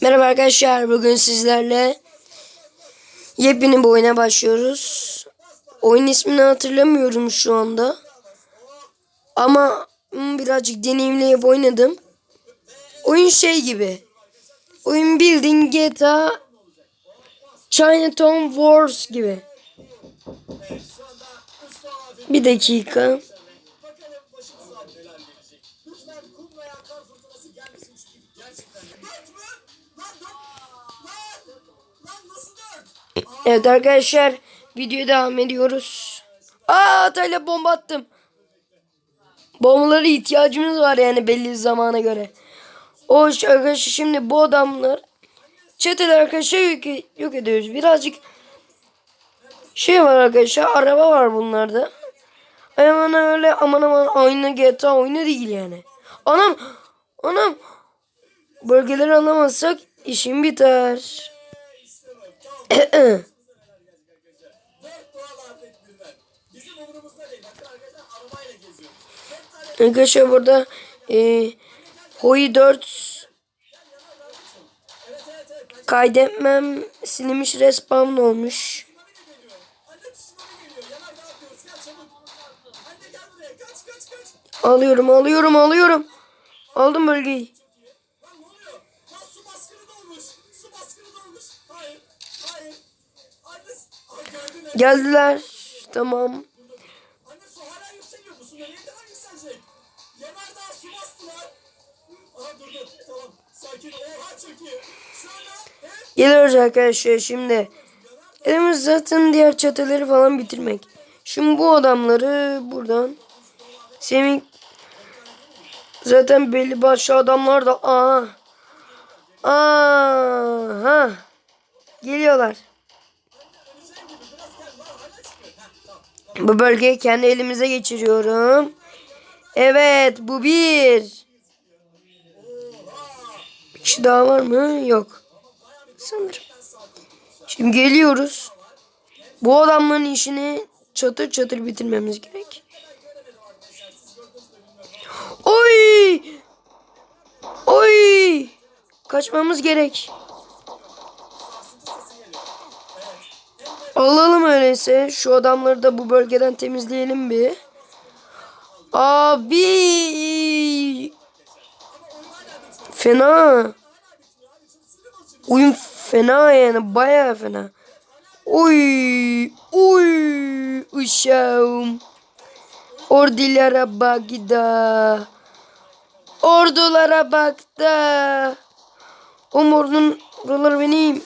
Merhaba arkadaşlar. Bugün sizlerle yepyeni bir oyuna başlıyoruz. Oyun ismini hatırlamıyorum şu anda. Ama birazcık deneyimleyip oynadım. Oyun şey gibi. Oyun bildiğin GTA Chinatown Wars gibi. Bir dakika. Evet arkadaşlar videoya devam ediyoruz. Aa atayla bomba attım. Bombalara ihtiyacımız var yani belli bir zamana göre. O arkadaşlar şimdi bu adamlar çeteler arkadaşlar yok, yok ediyoruz. Birazcık şey var arkadaşlar araba var bunlarda. Aman öyle aman aman aynı GTA oyunu değil yani. Anam anam bölgeleri alamazsak işim biter. Arkadaşlar burada e, Hoi 4 kaydetmem silinmiş respawn olmuş. Alıyorum alıyorum alıyorum. Aldım bölgeyi. Lan ne Aha durdu. Tamam. Geliyoruz arkadaşlar şimdi. Elimiz zaten diğer çateleri falan bitirmek. Şimdi bu adamları buradan Semih zaten belli başlı adamlar da aha aha geliyorlar. Bu bölgeyi kendi elimize geçiriyorum. Evet bu bir. Kişi daha var mı? Yok. Sanırım. Şimdi geliyoruz. Bu adamların işini çatır çatır bitirmemiz gerek. Oy! Oy! Kaçmamız gerek. Alalım öyleyse. Şu adamları da bu bölgeden temizleyelim bir. Abi! Fena. Oyun fena yani bayağı fena. Uy, uy, uşağım. Ordulara bak da. Ordulara bak da. Oğlum ordunun oraları benim.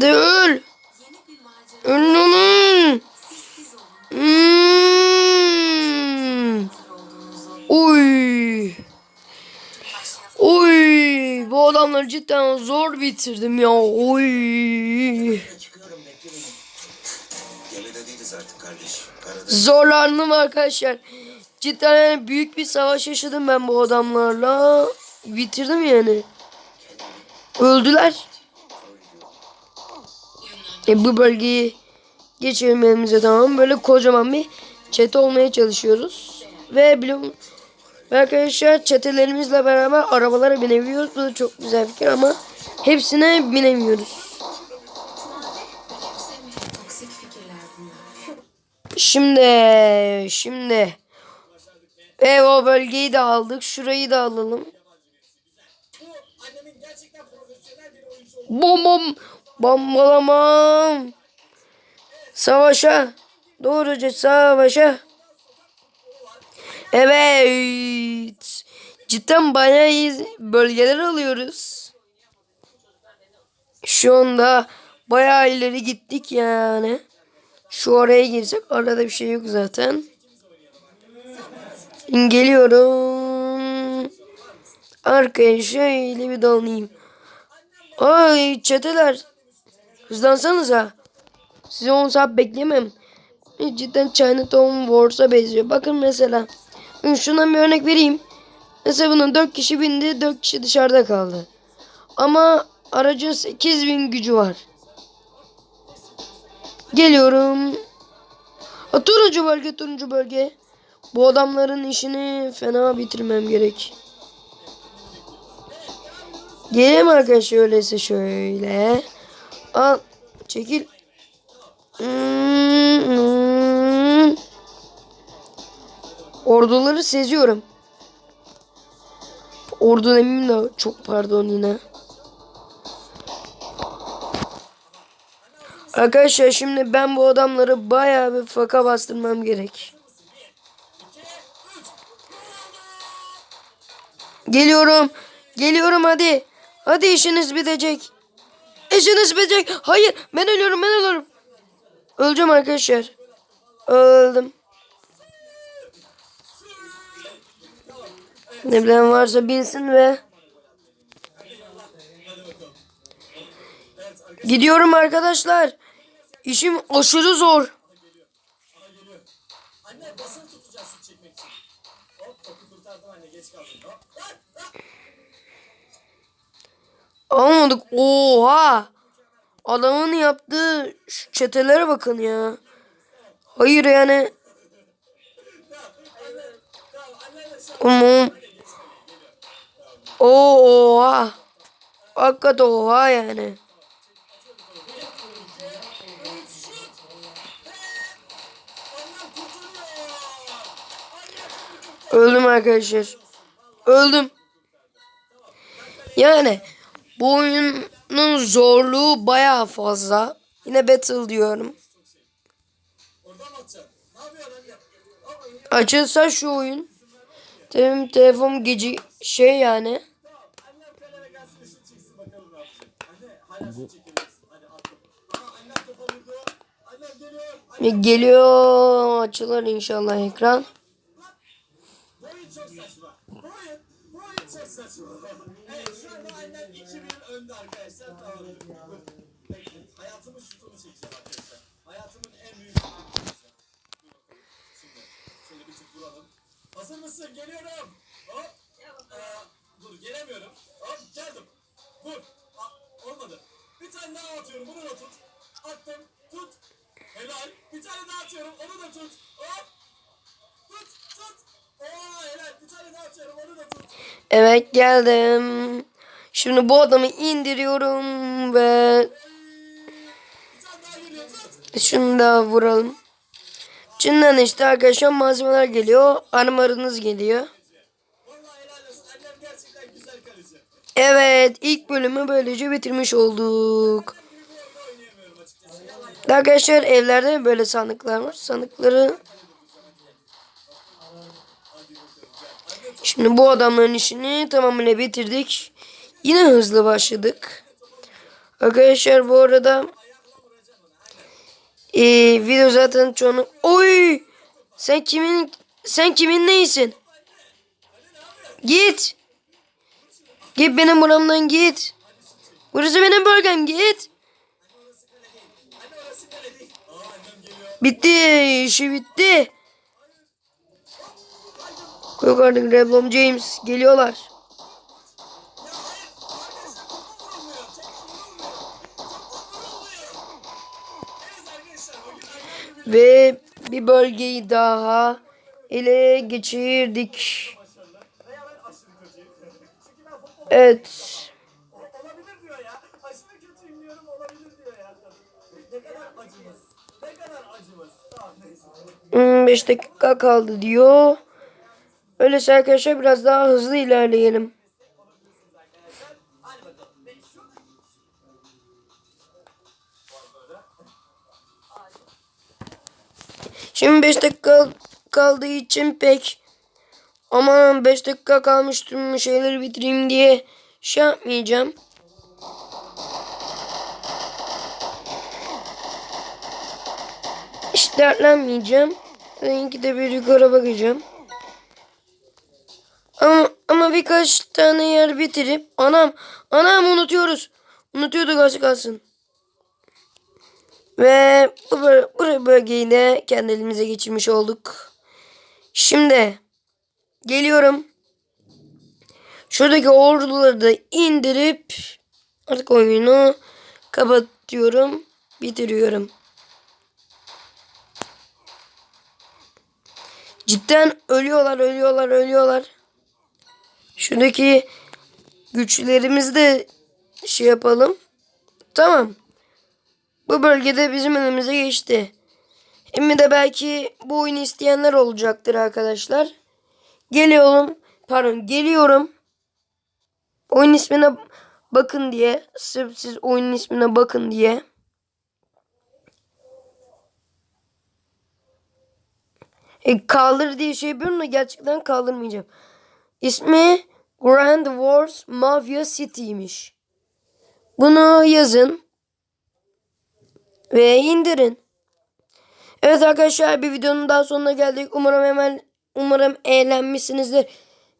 De öl. Yeni bir macera Öl onun. Hmm. Uy. Uy. Bu adamları cidden zor bitirdim ya. Karada Zorlandım arkadaşlar. Cidden yani büyük bir savaş yaşadım ben bu adamlarla. Bitirdim yani. Öldüler. E, bu bölgeyi geçelim elimize tamam. Böyle kocaman bir çete olmaya çalışıyoruz. Ve biliyorum ve arkadaşlar çetelerimizle beraber arabalara binebiliyoruz. Bu da çok güzel fikir ama hepsine binemiyoruz. Şimdi şimdi ev o bölgeyi de aldık. Şurayı da alalım. Bom bom bombalamam. Savaşa. Doğruca savaşa. Evet. Cidden bayağı iyi bölgeler alıyoruz. Şu anda bayağı ileri gittik yani. Şu oraya girsek arada bir şey yok zaten. Geliyorum. Arkaya şöyle bir dolanayım. Ay çeteler. Hızlansanıza. Sizi 10 saat bekleyemem. Cidden Chinatown Wars'a benziyor. Bakın mesela. Şundan bir örnek vereyim. Mesela bunun 4 kişi bindi 4 kişi dışarıda kaldı. Ama aracın 8000 gücü var. Geliyorum. Ha, turuncu bölge turuncu bölge. Bu adamların işini fena bitirmem gerek. Gelin arkadaşlar öyleyse şöyle. Al. Çekil. Hmm. Orduları seziyorum. Ordu demeyeyim de çok pardon yine. Arkadaşlar şimdi ben bu adamları bayağı bir faka bastırmam gerek. Geliyorum. Geliyorum hadi. Hadi işiniz bitecek. İşiniz bitecek. Hayır ben ölüyorum ben ölüyorum. Öleceğim arkadaşlar. Öldüm. Ne bilen varsa bilsin ve Gidiyorum arkadaşlar. İşim aşırı zor. Anne basın tutacağız çekmek için. Hop topu kurtardın anne geç kaldın. Hop. Hop. Hop. Almadık. Oha. Adamın yaptığı şu çetelere bakın ya. Hayır yani. Umum. Oha. Hakikaten oha yani. Öldüm arkadaşlar. Öldüm. Yani bu oyunun zorluğu bayağı fazla. Yine battle diyorum. Açılsa şu oyun. Benim telefon gece şey yani. Annem kaleme gelsin ışık çok saçma. evet şu anda annem 2-1 önde arkadaşlar. Tamam. Bekleyin. Hayatımın şutunu çekeceğim arkadaşlar. Hayatımın en büyük bakalım. Şimdi şöyle bir tık vuralım. Hazır mısın? Geliyorum. Hop. Ee, dur gelemiyorum. Hop geldim. Vur. Aa, olmadı. Bir tane daha atıyorum. Bunu da tut. Attım. Tut. Helal. Bir tane daha atıyorum. Onu da tut. Hop. Tut. Tut. Oo helal. Bir tane daha atıyorum. Onu da tut. Evet geldim. Şimdi bu adamı indiriyorum ve şunu da vuralım. Çin'den işte arkadaşlar malzemeler geliyor. Armarınız geliyor. Evet ilk bölümü böylece bitirmiş olduk. Arkadaşlar evlerde böyle sandıklar var. Sandıkları Şimdi bu adamların işini tamamıyla bitirdik. Yine hızlı başladık. Arkadaşlar bu arada eee, video zaten çoğunu Oy! Sen kimin sen kimin neysin? Git. Git benim buramdan git. Burası benim bölgem git. Bitti. işi bitti. Yok artık Reblom James geliyorlar. Ve bir bölgeyi daha ele geçirdik. Evet. Ne kadar acımız. Ne kadar acımız. Tamam neyse. 5 dakika kaldı diyor. Öyleyse arkadaşlar biraz daha hızlı ilerleyelim. Şimdi 5 dakika kaldığı için pek aman 5 dakika kalmış tüm şeyleri bitireyim diye şey yapmayacağım. Hiç dertlenmeyeceğim. Rengi de bir yukarı bakacağım. Ama, birkaç tane yer bitirip anam anam unutuyoruz. Unutuyorduk az kalsın. Ve bu, bu bölgeyi de kendi elimize geçirmiş olduk. Şimdi geliyorum. Şuradaki orduları da indirip Artık oyunu kapatıyorum. Bitiriyorum. Cidden ölüyorlar, ölüyorlar, ölüyorlar. Şuradaki güçlerimizi de şey yapalım. Tamam. Bu bölgede bizim elimize geçti. Hem de belki bu oyunu isteyenler olacaktır arkadaşlar. Geliyorum. Pardon geliyorum. Oyun ismine bakın diye. Sırf siz oyunun ismine bakın diye. E, kaldır diye şey yapıyorum da gerçekten kaldırmayacağım. İsmi Grand Wars Mafia City'ymiş. Bunu yazın. Ve indirin. Evet arkadaşlar bir videonun daha sonuna geldik. Umarım hemen umarım eğlenmişsinizdir.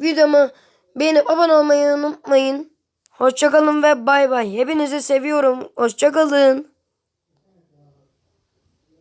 Videomu beğenip abone olmayı unutmayın. Hoşçakalın ve bay bay. Hepinizi seviyorum. Hoşçakalın.